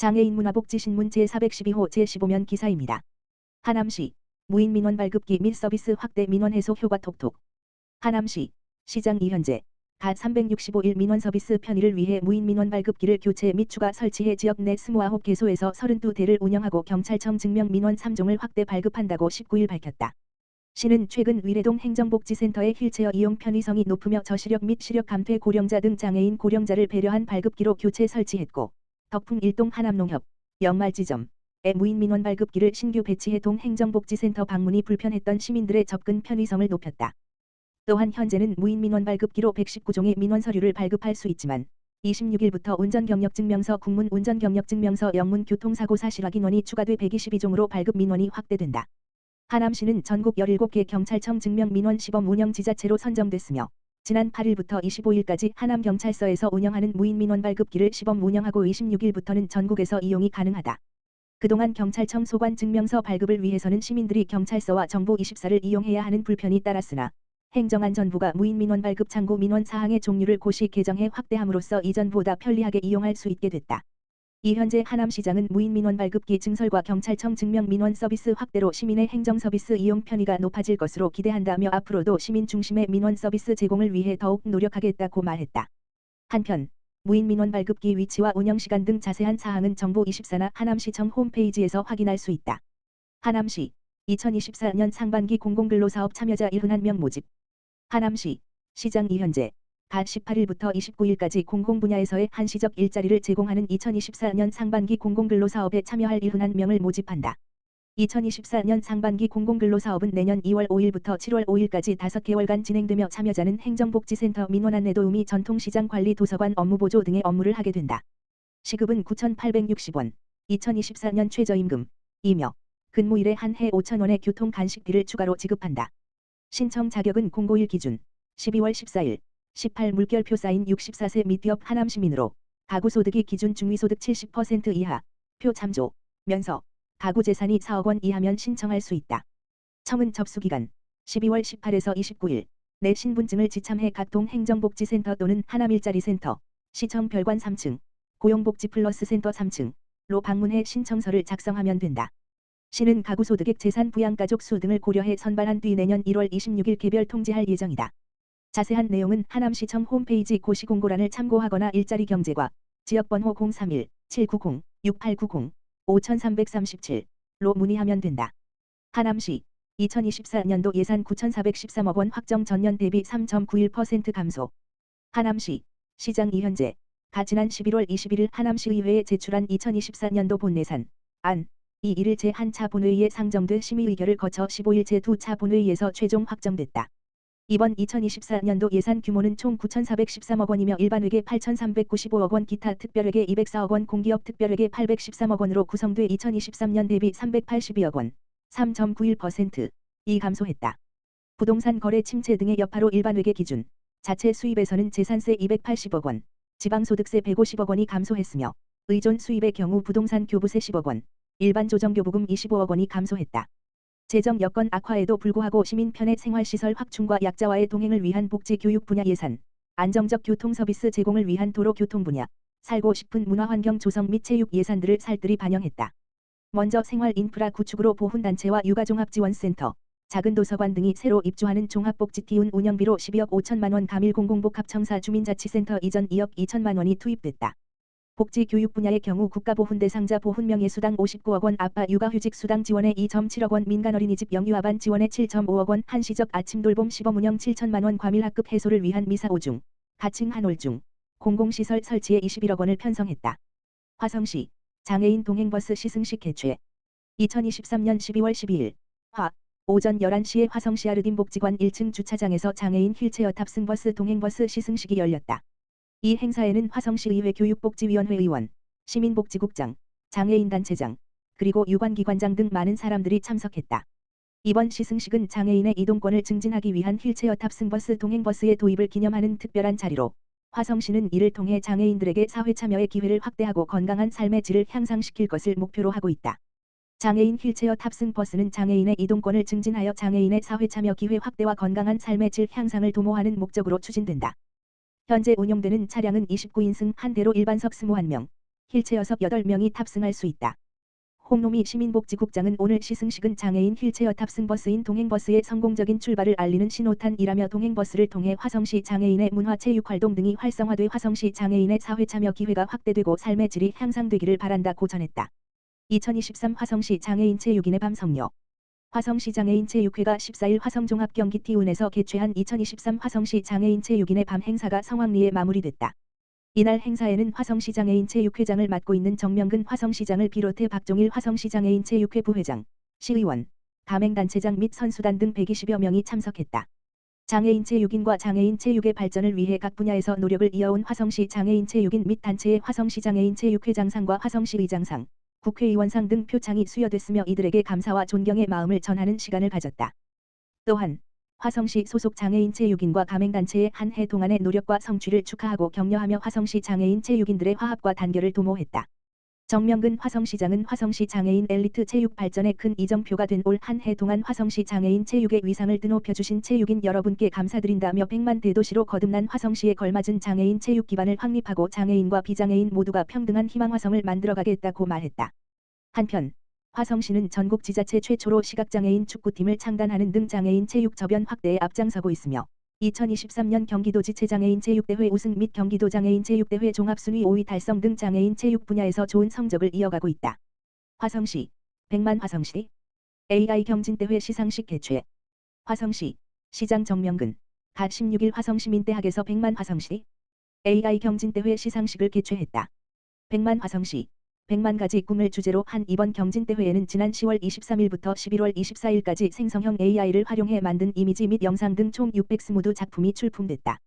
장애인 문화복지신문 제412호 제15면 기사입니다. 하남시 무인 민원 발급기 및 서비스 확대 민원 해소 효과 톡톡 하남시 시장 이현재 가 365일 민원 서비스 편의를 위해 무인 민원 발급기를 교체 및 추가 설치해 지역 내 29개소에서 32대를 운영하고 경찰청 증명 민원 3종을 확대 발급한다고 19일 밝혔다. 시는 최근 위례동 행정복지센터의 휠체어 이용 편의성이 높으며 저시력 및 시력 감퇴 고령자 등 장애인 고령자를 배려한 발급기로 교체 설치했고 덕풍 일동 하남농협 영말지점에 무인 민원 발급기를 신규 배치해 동 행정복지센터 방문이 불편했던 시민들의 접근 편의성을 높였다. 또한 현재는 무인 민원 발급기로 119종의 민원 서류를 발급할 수 있지만 26일부터 운전경력증명서 국문 운전경력증명서 영문 교통사고 사실 확인원이 추가돼 122종으로 발급 민원이 확대된다. 하남시는 전국 17개 경찰청 증명 민원 시범 운영 지자체로 선정됐으며 지난 8일부터 25일까지 하남경찰서에서 운영하는 무인 민원 발급기를 시범 운영하고 26일부터는 전국에서 이용이 가능하다. 그동안 경찰청 소관 증명서 발급을 위해서는 시민들이 경찰서와 정보 24를 이용해야 하는 불편이 따랐으나 행정안전부가 무인 민원 발급 창구 민원 사항의 종류를 고시 개정해 확대함으로써 이전보다 편리하게 이용할 수 있게 됐다. 이 현재 하남시장은 무인 민원 발급기 증설과 경찰청 증명 민원 서비스 확대로 시민의 행정 서비스 이용 편의가 높아질 것으로 기대한다며 앞으로도 시민 중심의 민원 서비스 제공을 위해 더욱 노력하겠다고 말했다. 한편 무인 민원 발급기 위치와 운영 시간 등 자세한 사항은 정보 24나 하남시청 홈페이지에서 확인할 수 있다. 하남시 2024년 상반기 공공근로사업 참여자 71명 모집 하남시 시장 이현재 가 18일부터 29일까지 공공 분야에서의 한시적 일자리를 제공하는 2024년 상반기 공공근로 사업에 참여할 71명을 모집한다. 2024년 상반기 공공근로 사업은 내년 2월 5일부터 7월 5일까지 5개월간 진행되며 참여자는 행정복지센터 민원 안내 도우미 전통시장 관리 도서관 업무 보조 등의 업무를 하게 된다. 시급은 9,860원, 2024년 최저임금, 이며 근무일에 한 해 5,000원의 교통 간식비를 추가로 지급한다. 신청 자격은 공고일 기준 12월 14일 18 물결표 사인 64세 미디업 하남 시민으로 가구 소득이 기준 중위소득 70% 이하 표 참조 면서 가구 재산이 4억 원 이하면 신청할 수 있다. 청은 접수 기간 12월 18에서 29일 내 신분증을 지참해 각동 행정복지센터 또는 하남일자리센터 시청 별관 3층 고용복지 플러스 센터 3층로 방문해 신청서를 작성하면 된다. 시는 가구소득액 재산 부양가족 수 등을 고려해 선발한 뒤 내년 1월 26일 개별 통지할 예정이다. 자세한 내용은 하남시청 홈페이지 고시공고란을 참고하거나 일자리 경제과 지역번호 031-790-6890 5337로 문의하면 된다. 하남시 2024년도 예산 9,413억 원 확정 전년 대비 3.91% 감소. 하남시 시장 이현재 가 지난 11월 21일 하남시의회에 제출한 2024년도 본예산 안이 일일 제1차 본회의에 상정돼 심의 의결을 거쳐 15일 제2차 본회의에서 최종 확정됐다. 이번 2024년도 예산 규모는 총 9,413억 원이며 일반회계 8,395억 원 기타 특별회계 204억 원 공기업 특별회계 813억 원으로 구성돼 2023년 대비 382억 원 3.91%이 감소했다. 부동산 거래 침체 등의 여파로 일반회계 기준 자체 수입에서는 재산세 280억 원, 지방소득세 150억 원이 감소했으며 의존 수입의 경우 부동산 교부세 10억 원, 일반 조정교부금 25억 원이 감소했다. 재정 여건 악화에도 불구하고 시민 편의 생활시설 확충과 약자와의 동행을 위한 복지 교육 분야 예산, 안정적 교통 서비스 제공을 위한 도로 교통 분야, 살고 싶은 문화환경 조성 및 체육 예산들을 살뜰히 반영했다. 먼저 생활 인프라 구축으로 보훈단체와 육아종합지원센터, 작은 도서관 등이 새로 입주하는 종합복지티운 운영비로 12억 5천만 원 가밀 공공복합청사 주민자치센터 이전 2억 2천만 원이 투입됐다. 복지 교육 분야의 경우 국가보훈 대상자 보훈명예 수당 59억 원 아빠 육아휴직 수당 지원에 2.7억 원 민간 어린이집 영유아반 지원에 7.5억 원 한시적 아침 돌봄 시범 운영 7천만 원 과밀학급 해소를 위한 미사 5중, 가칭 한올중, 공공시설 설치에 21억 원을 편성했다. 화성시 장애인 동행버스 시승식 개최 2023년 12월 12일 화 오전 11시에 화성시 아르딘 복지관 1층 주차장에서 장애인 휠체어 탑승버스 동행버스 시승식이 열렸다. 이 행사에는 화성시의회 교육복지위원회 의원, 시민복지국장, 장애인단체장, 그리고 유관기관장 등 많은 사람들이 참석했다. 이번 시승식은 장애인의 이동권을 증진하기 위한 휠체어 탑승버스 동행버스의 도입을 기념하는 특별한 자리로 화성시는 이를 통해 장애인들에게 사회 참여의 기회를 확대하고 건강한 삶의 질을 향상시킬 것을 목표로 하고 있다. 장애인 휠체어 탑승 버스는 장애인의 이동권을 증진하여 장애인의 사회 참여 기회 확대와 건강한 삶의 질 향상을 도모하는 목적으로 추진된다. 현재 운용되는 차량은 29인승 한 대로 일반석 21명, 휠체어석 8명이 탑승할 수 있다. 홍노미 시민복지국장은 오늘 시승식은 장애인 휠체어 탑승 버스인 동행버스의 성공적인 출발을 알리는 신호탄이라며 동행버스를 통해 화성시 장애인의 문화체육활동 등이 활성화돼 화성시 장애인의 사회참여 기회가 확대되고 삶의 질이 향상되기를 바란다고 전했다. 2023 화성시 장애인 체육인의 밤성녀 화성시 장 애인 체육회가 14일 화성종합경기 티운에서 개최한 2023 화성시 장애인 체육인의 밤 행사가 성황리에 마무리됐다. 이날 행사에는 화성시 장 애인 체육회장을 맡고 있는 정명근 화성시장을 비롯해 박종일 화성시 장 애인 체육회 부회장, 시의원, 가맹단체장 및 선수단 등 120여 명이 참석했다. 장애인 체육인과 장애인 체육의 발전을 위해 각 분야에서 노력을 이어온 화성시 장애인 체육인 및 단체의 화성시 장애인 체육회장상과 화성시 의장상, 국회의원상 등 표창이 수여됐으며 이들에게 감사와 존경의 마음을 전하는 시간을 가졌다. 또한 화성시 소속 장애인 체육인과 가맹단체의 한 해 동안의 노력과 성취를 축하하고 격려하며 화성시 장애인 체육인들의 화합과 단결을 도모했다. 정명근 화성시장은 화성시 장애인 엘리트 체육 발전에 큰 이정표가 된 올 한 해 동안 화성시 장애인 체육의 위상을 드높여주신 체육인 여러분께 감사드린다며 100만 대도시로 거듭난 화성시에 걸맞은 장애인 체육 기반을 확립하고 장애인과 비장애인 모두가 평등한 희망 화성을 만들어가겠다고 말했다. 한편 화성시는 전국 지자체 최초로 시각장애인 축구팀을 창단하는 등 장애인 체육 저변 확대에 앞장서고 있으며 2023년 경기도 지 체장애인 체육대회 우승 및 경기도 장애인 체육대회 종합순위 5위 달성 등 장애인 체육 분야에서 좋은 성적을 이어가고 있다. 화성시, 백만 화성시, AI 경진대회 시상식 개최, 화성시, 시장 정명근, 가 16일 화성시민대학에서 백만 화성시, AI 경진대회 시상식을 개최했다. 백만 화성시, 100만 가지 꿈을 주제로 한 이번 경진대회에는 지난 10월 23일부터 11월 24일까지 생성형 AI를 활용해 만든 이미지 및 영상 등 총 600스무드 작품이 출품됐다.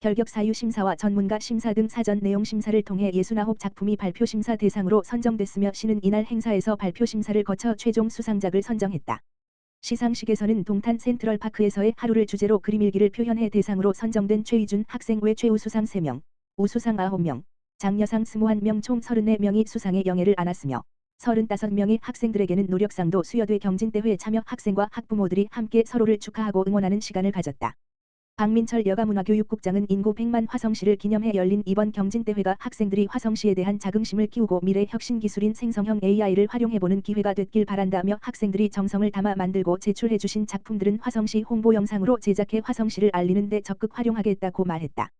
결격 사유 심사와 전문가 심사 등 사전 내용 심사를 통해 69 작품이 발표 심사 대상으로 선정됐으며 시는 이날 행사에서 발표 심사를 거쳐 최종 수상작을 선정했다. 시상식에서는 동탄 센트럴파크에서의 하루를 주제로 그림일기를 표현해 대상으로 선정된 최희준 학생 외 최우수상 3명, 우수상 9명, 장려상 21명 총 34명이 수상의 영예를 안았으며 35명의 학생들에게는 노력상도 수여돼 경진대회 참여 학생과 학부모들이 함께 서로를 축하하고 응원하는 시간을 가졌다. 박민철 여가문화교육국장은 인구 100만 화성시를 기념해 열린 이번 경진대회가 학생들이 화성시에 대한 자긍심을 키우고 미래 혁신 기술인 생성형 AI를 활용해보는 기회가 됐길 바란다며 학생들이 정성을 담아 만들고 제출해주신 작품들은 화성시 홍보 영상으로 제작해 화성시를 알리는 데 적극 활용하겠다고 말했다.